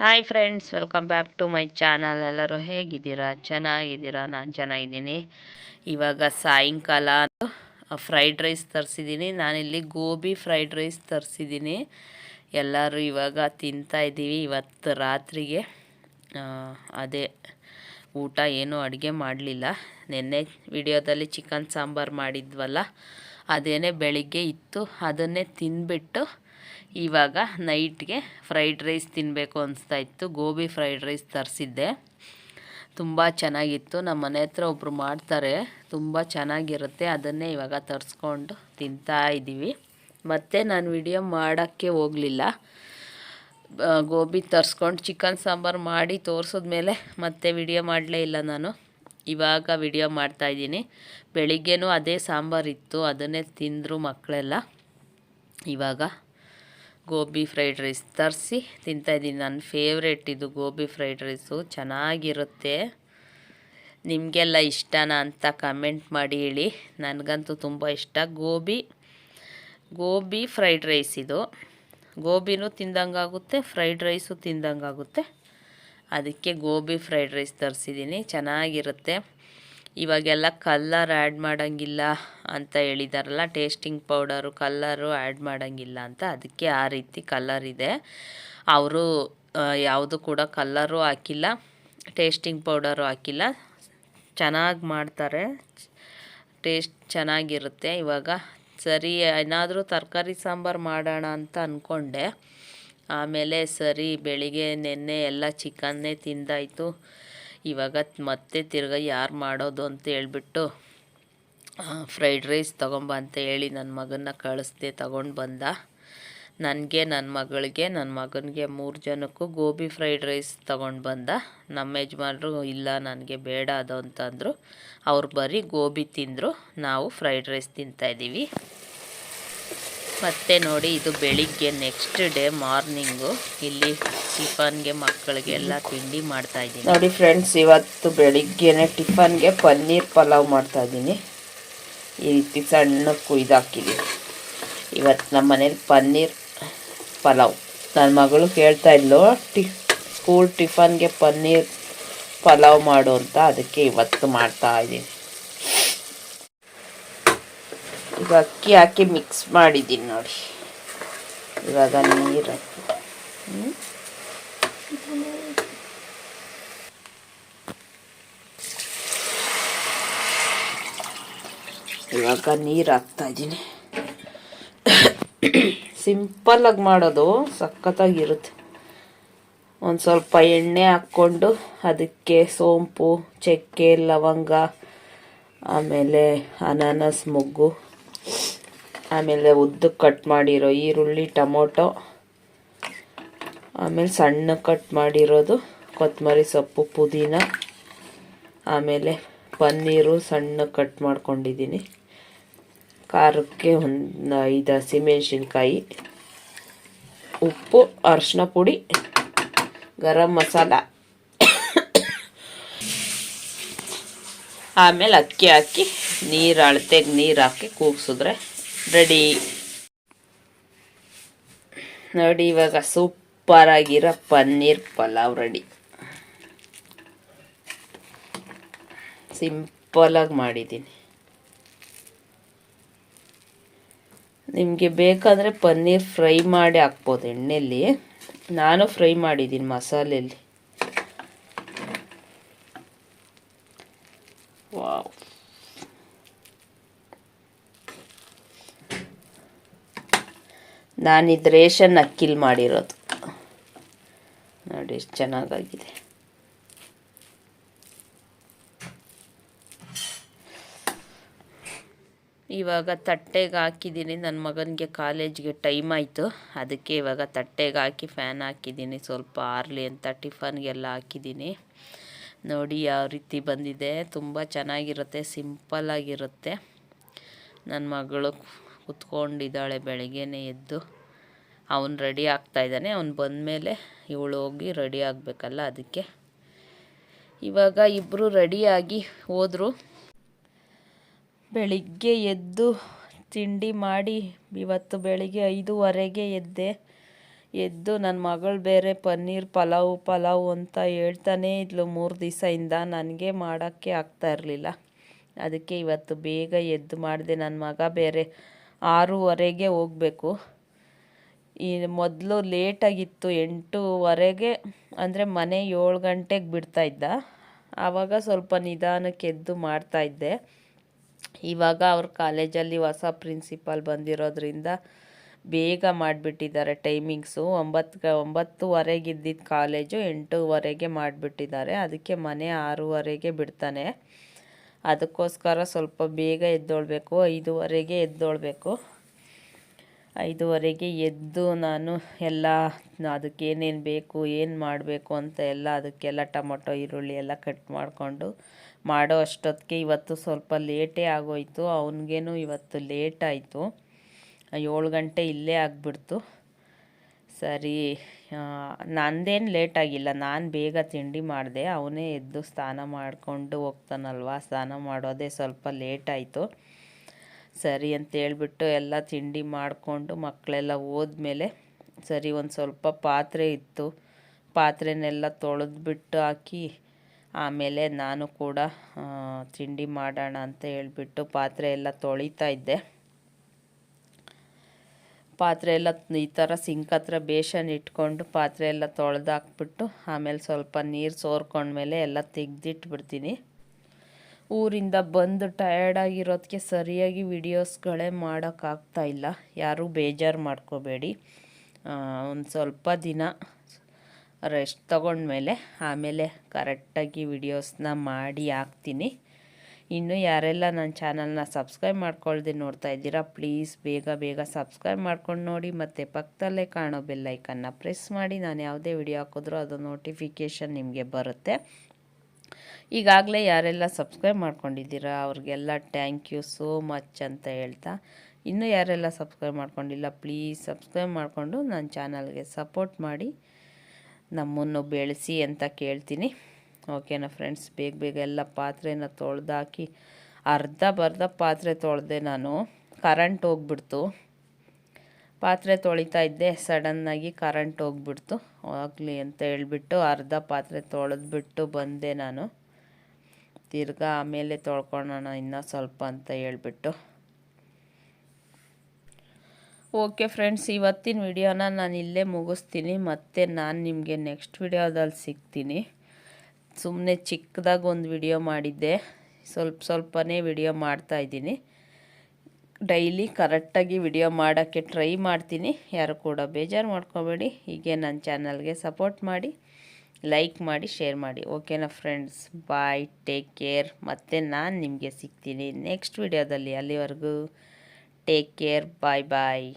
Hi friends welcome back to my channel ಎಲ್ಲರೂ ಹೇಗಿದ್ದೀರಾ? ಚೆನ್ನಾಗಿದ್ದೀರಾ? ನಾನು ಚೆನ್ನಾಗಿದ್ದೀನಿ. ಇವಾಗ ಸಾಯಂಕಾಲ ಫ್ರೈಡ್ ರೈಸ್ ತರಿಸಿದ್ದೀನಿ. ನಾನಿಲ್ಲಿ ಗೋಬಿ ಫ್ರೈಡ್ ರೈಸ್ ತರಿಸಿದ್ದೀನಿ. ಎಲ್ಲರೂ ಇವಾಗ ತಿಂತಾ ಇದ್ದೀವಿ ಇವತ್ತು ರಾತ್ರಿಗೆ. ಅದೇ ಊಟ ಏನೂ ಅಡುಗೆ ಮಾಡಲಿಲ್ಲ. ನಿನ್ನೆ ವಿಡಿಯೋದಲ್ಲಿ ಚಿಕನ್ ಸಾಂಬಾರು ಮಾಡಿದ್ವಲ್ಲ, ಅದೇನೇ ಬೆಳಿಗ್ಗೆ ಇತ್ತು, ಅದನ್ನೇ ತಿಂದ್ಬಿಟ್ಟು ಇವಾಗ ನೈಟ್ಗೆ ಫ್ರೈಡ್ ರೈಸ್ ತಿನ್ನಬೇಕು ಅನಿಸ್ತಾ ಇತ್ತು. ಗೋಬಿ ಫ್ರೈಡ್ ರೈಸ್ ತರಿಸಿದ್ದೆ. ತುಂಬ ಚೆನ್ನಾಗಿತ್ತು. ನಮ್ಮ ಮನೆ ಹತ್ರ ಒಬ್ಬರು ಮಾಡ್ತಾರೆ. ತುಂಬ ಚೆನ್ನಾಗಿರುತ್ತೆ. ಅದನ್ನೇ ಇವಾಗ ತರಿಸ್ಕೊಂಡು ತಿಂತಾ ಇದ್ದೀವಿ ಮತ್ತು ನಾನು ವಿಡಿಯೋ ಮಾಡೋಕ್ಕೆ ಹೋಗಲಿಲ್ಲ. ಗೋಬಿ ತರಿಸ್ಕೊಂಡು ಚಿಕನ್ ಸಾಂಬಾರು ಮಾಡಿ ತೋರಿಸಿದ್ಮೇಲೆ ಮತ್ತೆ ವಿಡಿಯೋ ಮಾಡಲೇ ಇಲ್ಲ ನಾನು. ಇವಾಗ ವಿಡಿಯೋ ಮಾಡ್ತಾಯಿದ್ದೀನಿ ಬೆಳಿಗ್ಗೆನೂ ಅದೇ ಸಾಂಬಾರು ಇತ್ತು. ಅದನ್ನೇ ತಿಂದರು ಮಕ್ಕಳೆಲ್ಲ. ಇವಾಗ ಗೋಬಿ ಫ್ರೈಡ್ ರೈಸ್ ತರಿಸಿ ತಿಂತಾಯಿದ್ದೀನಿ ನನ್ನ ಫೇವ್ರೇಟ್ ಇದು ಗೋಬಿ ಫ್ರೈಡ್ ರೈಸು. ಚೆನ್ನಾಗಿರುತ್ತೆ. ನಿಮಗೆಲ್ಲ ಇಷ್ಟನಾ ಅಂತ ಕಮೆಂಟ್ ಮಾಡಿ ಹೇಳಿ. ನನಗಂತೂ ತುಂಬ ಇಷ್ಟ. ಗೋಬಿ ಗೋಬಿ ಫ್ರೈಡ್ ರೈಸ್ ಇದು. ಗೋಬಿನೂ ತಿಂದಂಗಾಗುತ್ತೆ ಫ್ರೈಡ್ ರೈಸು ತಿಂದಂಗಾಗುತ್ತೆ ಅದಕ್ಕೆ ಗೋಬಿ ಫ್ರೈಡ್ ರೈಸ್ ತರಿಸಿದ್ದೀನಿ. ಚೆನ್ನಾಗಿರುತ್ತೆ. ಇವಾಗೆಲ್ಲ ಕಲ್ಲರ್ ಆ್ಯಡ್ ಮಾಡೋಂಗಿಲ್ಲ ಅಂತ ಹೇಳಿದಾರಲ್ಲ ಟೇಸ್ಟಿಂಗ್ ಪೌಡರು ಕಲ್ಲರು ಆ್ಯಡ್ ಮಾಡೋಂಗಿಲ್ಲ ಅಂತ, ಅದಕ್ಕೆ ಆ ರೀತಿ ಕಲ್ಲರ್ ಇದೆ. ಅವರು ಯಾವುದು ಕೂಡ ಕಲ್ಲರು ಹಾಕಿಲ್ಲ ಟೇಸ್ಟಿಂಗ್ ಪೌಡರು ಹಾಕಿಲ್ಲ. ಚೆನ್ನಾಗಿ ಮಾಡ್ತಾರೆ ಟೇಸ್ಟ್ ಚೆನ್ನಾಗಿರುತ್ತೆ. ಇವಾಗ ಸರಿ, ಏನಾದರೂ ತರಕಾರಿ ಸಾಂಬಾರು ಮಾಡೋಣ ಅಂತ ಅಂದ್ಕೊಂಡೆ ಆಮೇಲೆ ಸರಿ, ಬೆಳಿಗ್ಗೆ ನೆನ್ನೆ ಎಲ್ಲ ಚಿಕನ್ನೇ ತಿಂದಾಯಿತು. ಇವಾಗ ಮತ್ತೆ ತಿರ್ಗಾ ಯಾರು ಮಾಡೋದು ಅಂತ ಹೇಳ್ಬಿಟ್ಟು ಫ್ರೈಡ್ ರೈಸ್ ತೊಗೊಂಬ ಅಂತ ಹೇಳಿ ನನ್ನ ಮಗನ್ನ ಕಳಿಸ್ದೆ ತಗೊಂಡು ಬಂದ. ನನಗೆ ನನ್ನ ಮಗಳಿಗೆ ನನ್ನ ಮಗನಿಗೆ ಮೂರು ಜನಕ್ಕೂ ಗೋಬಿ ಫ್ರೈಡ್ ರೈಸ್ ತೊಗೊಂಡು ಬಂದ. ನಮ್ಮ ಯಜಮಾನ್ರು, ಇಲ್ಲ, ನನಗೆ ಬೇಡ ಅದು ಅಂತಂದರು. ಅವ್ರು ಬರೀ ಗೋಬಿ ತಿಂದರು. ನಾವು ಫ್ರೈಡ್ ರೈಸ್ ತಿಂತಾಯಿದ್ದೀವಿ ಮತ್ತು ನೋಡಿ ಇದು ಬೆಳಿಗ್ಗೆ ನೆಕ್ಸ್ಟ್ ಡೇ ಮಾರ್ನಿಂಗು ಇಲ್ಲಿ ಟಿಫನ್ಗೆ ಮಕ್ಕಳಿಗೆ ಎಲ್ಲ ತಿಂಡಿ ಮಾಡ್ತಾಯಿದ್ದೀನಿ ನೋಡಿ ಫ್ರೆಂಡ್ಸ್ ಇವತ್ತು ಬೆಳಿಗ್ಗೆನೆ ಟಿಫನ್ಗೆ ಪನ್ನೀರ್ ಪಲಾವ್ ಮಾಡ್ತಾ ಇದ್ದೀನಿ. ಈ ರೀತಿ ಸಣ್ಣ ಕುಯ್ದಾಕಿದ್ದೀನಿ ಇವತ್ತು ನಮ್ಮ ಮನೇಲಿ ಪನ್ನೀರ್ ಪಲಾವ್. ನನ್ನ ಮಗಳು ಕೇಳ್ತಾ ಇದ್ಲು, ಟಿ ಸ್ಕೂಲ್ ಟಿಫನ್ಗೆ ಪನ್ನೀರ್ ಪಲಾವ್ ಮಾಡು ಅಂತ, ಅದಕ್ಕೆ ಇವತ್ತು ಮಾಡ್ತಾ ಇದ್ದೀನಿ. ಈಗ ಅಕ್ಕಿ ಹಾಕಿ ಮಿಕ್ಸ್ ಮಾಡಿದ್ದೀನಿ ನೋಡಿ. ಇವಾಗ ನೀರು. ಹಾಕಿ? ಇವಾಗ ನೀರು ಹಾಕ್ತಾ ಇದ್ದೀನಿ. ಸಿಂಪಲ್ಲಾಗಿ ಮಾಡೋದು, ಸಖತ್ತಾಗಿರುತ್ತೆ. ಒಂದು ಸ್ವಲ್ಪ ಎಣ್ಣೆ ಹಾಕ್ಕೊಂಡು ಅದಕ್ಕೆ ಸೋಂಪು, ಚಕ್ಕೆ, ಲವಂಗ, ಆಮೇಲೆ ಅನಾನಸ್, ಮೊಗ್ಗು. ಆಮೇಲೆ ಉದ್ದಕ್ಕೆ ಕಟ್ ಮಾಡಿರೋ ಈರುಳ್ಳಿ, ಟೊಮೊಟೊ, ಆಮೇಲೆ ಸಣ್ಣ ಕಟ್ ಮಾಡಿರೋದು ಕೊತ್ತಂಬರಿ ಸೊಪ್ಪು, ಪುದೀನ, ಆಮೇಲೆ ಪನ್ನೀರು ಸಣ್ಣ ಕಟ್ ಮಾಡ್ಕೊಂಡಿದ್ದೀನಿ. ಖಾರಕ್ಕೆ ಒಂದು ಐದು ಹಸಿಮೆಣ್ಸಿನ್ಕಾಯಿ, ಉಪ್ಪು ಅರಿಶಿನ ಪುಡಿ, ಗರಂ ಮಸಾಲ, ಆಮೇಲೆ ಅಕ್ಕಿ ಹಾಕಿ ನೀರು ಅಳತೆಗೆ ನೀರು ಹಾಕಿ ಕೂಗ್ಸಿದ್ರೆ ರೆಡಿ. ನೋಡಿ, ಇವಾಗ ಸೂಪರ್ ಆಗಿರೋ ಪನ್ನೀರ್ ಪಲಾವ್ ರೆಡಿ. ಆಗಿ ಮಾಡಿದ್ದೀನಿ. ನಿಮಗೆ ಬೇಕಾದರೆ ಪನ್ನೀರ್ ಫ್ರೈ ಮಾಡಿ ಹಾಕ್ಬೋದು ಎಣ್ಣೆಯಲ್ಲಿ ನಾನು ಫ್ರೈ ಮಾಡಿದ್ದೀನಿ ಮಸಾಲೆಯಲ್ಲಿ ವಾವ್. ನಾನಿದು ರೇಷನ್ ಅಕ್ಕಿಲ್ ಮಾಡಿರೋದು. ನೋಡಿ ಎಷ್ಟು ಚೆನ್ನಾಗಾಗಿದೆ. ಇವಾಗ ತಟ್ಟೆಗೆ ಹಾಕಿದ್ದೀನಿ. ನನ್ನ ಮಗನಿಗೆ ಕಾಲೇಜ್ಗೆ ಟೈಮ್ ಆಯಿತು. ಅದಕ್ಕೆ ಇವಾಗ ತಟ್ಟೆಗೆ ಹಾಕಿ ಫ್ಯಾನ್ ಹಾಕಿದ್ದೀನಿ. ಸ್ವಲ್ಪ ಆರಲಿ ಅಂತ ಟಿಫನ್ಗೆಲ್ಲ ಹಾಕಿದ್ದೀನಿ. ನೋಡಿ, ಯಾವ ರೀತಿ ಬಂದಿದೆ. ತುಂಬ ಚೆನ್ನಾಗಿರುತ್ತೆ ಸಿಂಪಲ್ಲಾಗಿರುತ್ತೆ ನನ್ನ ಮಗಳು ಕುತ್ಕೊಂಡಿದ್ದಾಳೆ ಬೆಳಗ್ಗೆನೇ ಎದ್ದು. ಅವನು ರೆಡಿ ಆಗ್ತಾಯಿದ್ದಾನೆ ಅವ್ನು ಬಂದಮೇಲೆ ಇವಳು ಹೋಗಿ ರೆಡಿ ಆಗಬೇಕಲ್ಲ ಅದಕ್ಕೆ. ಇವಾಗ ಇಬ್ಬರು ರೆಡಿಯಾಗಿ ಹೋದರು. ಬೆಳಿಗ್ಗೆ ಎದ್ದು ತಿಂಡಿ ಮಾಡಿ ಇವತ್ತು ಬೆಳಿಗ್ಗೆ ಐದೂವರೆಗೆ ಎದ್ದೆ. ಎದ್ದು ನನ್ನ ಮಗಳು ಬೇರೆ ಪನ್ನೀರ್ ಪಲಾವು ಪಲಾವು ಅಂತ ಹೇಳ್ತಾನೇ ಇದ್ಲು. ಮೂರು ದಿವಸದಿಂದ ನನಗೆ ಮಾಡೋಕ್ಕೆ ಆಗ್ತಾ ಇರಲಿಲ್ಲ. ಅದಕ್ಕೆ ಇವತ್ತು ಬೇಗ ಎದ್ದು ಮಾಡಿದೆ. ನನ್ನ ಮಗ ಬೇರೆ ಆರೂವರೆಗೆ ಹೋಗಬೇಕು. ಈ ಮೊದಲು ಲೇಟಾಗಿತ್ತು, ಎಂಟೂವರೆಗೆ, ಅಂದರೆ ಮನೆ ಏಳು ಗಂಟೆಗೆ ಬಿಡ್ತಾಯಿದ್ದ ಆವಾಗ ಸ್ವಲ್ಪ ನಿಧಾನಕ್ಕೆ ಎದ್ದು ಮಾಡ್ತಾಯಿದ್ದೆ ಇವಾಗ ಅವ್ರ ಕಾಲೇಜಲ್ಲಿ ಹೊಸ ಪ್ರಿನ್ಸಿಪಾಲ್ ಬಂದಿರೋದ್ರಿಂದ ಬೇಗ ಮಾಡಿಬಿಟ್ಟಿದ್ದಾರೆ ಟೈಮಿಂಗ್ಸು. ಒಂಬತ್ತು ಒಂಬತ್ತುವರೆಗೆ ಇದ್ದಿದ್ದು ಕಾಲೇಜು ಎಂಟೂವರೆಗೆ ಮಾಡಿಬಿಟ್ಟಿದ್ದಾರೆ. ಅದಕ್ಕೆ ಮನೆ ಆರೂವರೆಗೆ ಬಿಡ್ತಾನೆ. ಅದಕ್ಕೋಸ್ಕರ ಸ್ವಲ್ಪ ಬೇಗ ಎದ್ದೋಳ್ಬೇಕು. ಐದುವರೆಗೆ ಎದ್ದೋಳ್ಬೇಕು. ಐದುವರೆಗೆ ಎದ್ದು ನಾನು ಎಲ್ಲ ಅದಕ್ಕೆ ಏನೇನು ಬೇಕು, ಏನು ಮಾಡಬೇಕು ಅಂತ ಎಲ್ಲ ಅದಕ್ಕೆಲ್ಲ ಟೊಮೊಟೊ, ಈರುಳ್ಳಿ ಎಲ್ಲ ಕಟ್ ಮಾಡಿಕೊಂಡು ಮಾಡೋ ಅಷ್ಟೊತ್ತಿಗೆ ಇವತ್ತು ಸ್ವಲ್ಪ ಲೇಟೇ ಆಗೋಯಿತು. ಅವನಿಗೇನು ಇವತ್ತು ಲೇಟ್ ಆಯಿತು. ಏಳು ಗಂಟೆ ಇಲ್ಲೇ ಆಗಿಬಿಡ್ತು. ಸರಿ ನಂದೇನು ಲೇಟ್ ಆಗಿಲ್ಲ. ನಾನು ಬೇಗ ತಿಂಡಿ ಮಾಡಿದೆ. ಅವನೇ ಎದ್ದು ಸ್ನಾನ ಮಾಡಿಕೊಂಡು ಹೋಗ್ತಾನಲ್ವ? ಸ್ನಾನ ಮಾಡೋದೇ ಸ್ವಲ್ಪ ಲೇಟ್ ಆಯಿತು. ಸರಿ ಅಂತ ಹೇಳ್ಬಿಟ್ಟು ಎಲ್ಲ ತಿಂಡಿ ಮಾಡಿಕೊಂಡು ಮಕ್ಕಳೆಲ್ಲ ಹೋದ್ಮೇಲೆ ಸರಿ ಒಂದು ಸ್ವಲ್ಪ ಪಾತ್ರೆ ಇತ್ತು. ಪಾತ್ರೆನೆಲ್ಲ ತೊಳೆದ್ಬಿಟ್ಟು ಹಾಕಿ ಆಮೇಲೆ ನಾನು ಕೂಡ ತಿಂಡಿ ಮಾಡೋಣ ಅಂತ ಹೇಳ್ಬಿಟ್ಟು ಪಾತ್ರೆ ಎಲ್ಲ ತೊಳಿತಾ ಇದ್ದೆ. ಪಾತ್ರೆ ಎಲ್ಲ ಈ ಥರ ಸಿಂಕ್ ಹತ್ರ ಬೇಷನ್ ಇಟ್ಕೊಂಡು ಪಾತ್ರೆ ಎಲ್ಲ ತೊಳೆದಾಕ್ಬಿಟ್ಟು ಆಮೇಲೆ ಸ್ವಲ್ಪ ನೀರು ಸೋರ್ಕೊಂಡ್ಮೇಲೆ ಎಲ್ಲ ತೆಗ್ದಿಟ್ಬಿಡ್ತೀನಿ. ಊರಿಂದ ಬಂದು ಟಯರ್ಡಾಗಿರೋದಕ್ಕೆ ಸರಿಯಾಗಿ ವಿಡಿಯೋಸ್ಗಳೇ ಮಾಡೋಕ್ಕಾಗ್ತಾ ಇಲ್ಲ. ಯಾರೂ ಬೇಜಾರು ಮಾಡ್ಕೋಬೇಡಿ. ಒಂದು ಸ್ವಲ್ಪ ದಿನ ರೆಸ್ಟ್ ತಗೊಂಡ್ಮೇಲೆ ಆಮೇಲೆ ಕರೆಕ್ಟಾಗಿ ವಿಡಿಯೋಸ್ನ ಮಾಡಿ ಹಾಕ್ತೀನಿ. ಇನ್ನು ಯಾರೆಲ್ಲ ನನ್ನ ಚಾನಲ್ನ ಸಬ್ಸ್ಕ್ರೈಬ್ ಮಾಡ್ಕೊಳ್ದೆ ನೋಡ್ತಾ ಇದ್ದೀರಾ, ಪ್ಲೀಸ್ ಬೇಗ ಬೇಗ ಸಬ್ಸ್ಕ್ರೈಬ್ ಮಾಡ್ಕೊಂಡು ನೋಡಿ. ಮತ್ತು ಪಕ್ಕದಲ್ಲೇ ಕಾಣೋ ಬೆಲ್ಲೈಕನ್ನ ಪ್ರೆಸ್ ಮಾಡಿ. ನಾನು ಯಾವುದೇ ವಿಡಿಯೋ ಹಾಕಿದ್ರೂ ಅದು ನೋಟಿಫಿಕೇಷನ್ ನಿಮಗೆ ಬರುತ್ತೆ. ಈಗಾಗಲೇ ಯಾರೆಲ್ಲ ಸಬ್ಸ್ಕ್ರೈಬ್ ಮಾಡ್ಕೊಂಡಿದ್ದೀರಾ, ಅವ್ರಿಗೆಲ್ಲ ಥ್ಯಾಂಕ್ ಯು ಸೋ ಮಚ್ ಅಂತ ಹೇಳ್ತಾ. ಇನ್ನೂ ಯಾರೆಲ್ಲ ಸಬ್ಸ್ಕ್ರೈಬ್ ಮಾಡ್ಕೊಂಡಿಲ್ಲ, ಪ್ಲೀಸ್ ಸಬ್ಸ್ಕ್ರೈಬ್ ಮಾಡಿಕೊಂಡು ನನ್ನ ಚಾನಲ್ಗೆ ಸಪೋರ್ಟ್ ಮಾಡಿ. ನಮ್ಮನ್ನು ಬೆಳೆಸಿ ಅಂತ ಕೇಳ್ತೀನಿ. ಓಕೆನಾ ಫ್ರೆಂಡ್ಸ್ ಬೇಗ ಬೇಗ ಎಲ್ಲ ಪಾತ್ರೆನ ತೊಳೆದಾಕಿ ಅರ್ಧ ಬರ್ಧ ಪಾತ್ರೆ ತೊಳೆದೆ ನಾನು. ಕರೆಂಟ್ ಹೋಗ್ಬಿಡ್ತು. ಪಾತ್ರೆ ತೊಳಿತಾ ಇದ್ದೆ ಸಡನ್ನಾಗಿ ಕರೆಂಟ್ ಹೋಗ್ಬಿಡ್ತು. ಆಗಲಿ ಅಂತ ಹೇಳ್ಬಿಟ್ಟು ಅರ್ಧ ಪಾತ್ರೆ ತೊಳೆದ್ಬಿಟ್ಟು ಬಂದೆ ನಾನು. ತಿರ್ಗಾ ಆಮೇಲೆ ತೊಳ್ಕೊಳ್ಳೋಣ ಇನ್ನೂ ಸ್ವಲ್ಪ ಅಂತ ಹೇಳ್ಬಿಟ್ಟು. ಓಕೆ ಫ್ರೆಂಡ್ಸ್ ಇವತ್ತಿನ ವಿಡಿಯೋನ ನಾನು ಇಲ್ಲೇ ಮುಗಿಸ್ತೀನಿ. ಮತ್ತು ನಾನು ನಿಮಗೆ ನೆಕ್ಸ್ಟ್ ವಿಡಿಯೋದಲ್ಲಿ ಸಿಗ್ತೀನಿ. ಸುಮ್ಮನೆ ಚಿಕ್ಕದಾಗಿ ಒಂದು ವಿಡಿಯೋ ಮಾಡಿದ್ದೆ. ಸ್ವಲ್ಪ ಸ್ವಲ್ಪನೇ ವಿಡಿಯೋ ಮಾಡ್ತಾಯಿದ್ದೀನಿ ಡೈಲಿ ಕರೆಕ್ಟಾಗಿ ವಿಡಿಯೋ ಮಾಡೋಕ್ಕೆ ಟ್ರೈ ಮಾಡ್ತೀನಿ. ಯಾರು ಕೂಡ ಬೇಜಾರು ಮಾಡ್ಕೋಬೇಡಿ. ಹೀಗೆ ನನ್ನ ಚಾನಲ್ಗೆ ಸಪೋರ್ಟ್ ಮಾಡಿ ಲೈಕ್ ಮಾಡಿ ಶೇರ್ ಮಾಡಿ. ಓಕೆನಾ ಫ್ರೆಂಡ್ಸ್ ಬಾಯ್ ಟೇಕ್ ಕೇರ್ ಮತ್ತು ನಾನು ನಿಮಗೆ ಸಿಗ್ತೀನಿ ನೆಕ್ಸ್ಟ್ ವಿಡಿಯೋದಲ್ಲಿ ಅಲ್ಲಿವರೆಗೂ ಟೇಕ್ ಕೇರ್ ಬಾಯ್ ಬಾಯ್